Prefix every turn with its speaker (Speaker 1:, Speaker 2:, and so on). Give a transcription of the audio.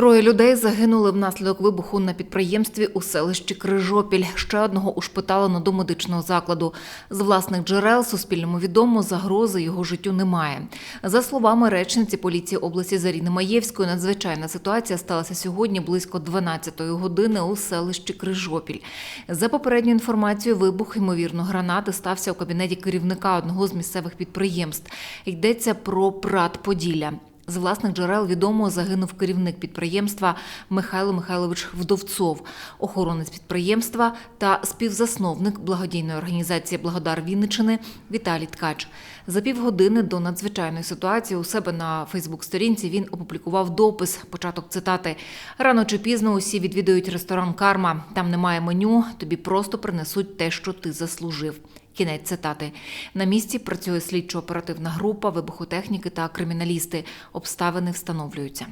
Speaker 1: Троє людей загинули внаслідок вибуху на підприємстві у селищі Крижопіль. Ще одного ушпиталено до медичного закладу. З власних джерел Суспільному відомо загрози його життю немає. За словами речниці поліції області Заріни Маєвської, надзвичайна ситуація сталася сьогодні близько 12-ї години у селищі Крижопіль. За попередньою інформацією, вибух ймовірно гранати стався у кабінеті керівника одного з місцевих підприємств. Йдеться про Прат Поділля. З власних джерел відомо загинув керівник підприємства Михайло Михайлович Вдовцов, охоронець підприємства та співзасновник благодійної організації Благодар Вінничини Віталій Ткач. За півгодини до надзвичайної ситуації у себе на Фейсбук-сторінці він опублікував допис. Початок цитати: рано чи пізно усі відвідують ресторан Карма. Там немає меню, тобі просто принесуть те, що ти заслужив. Кінець цитати. На місці працює слідчо-оперативна група, вибухотехніки та криміналісти. Обставини встановлюються.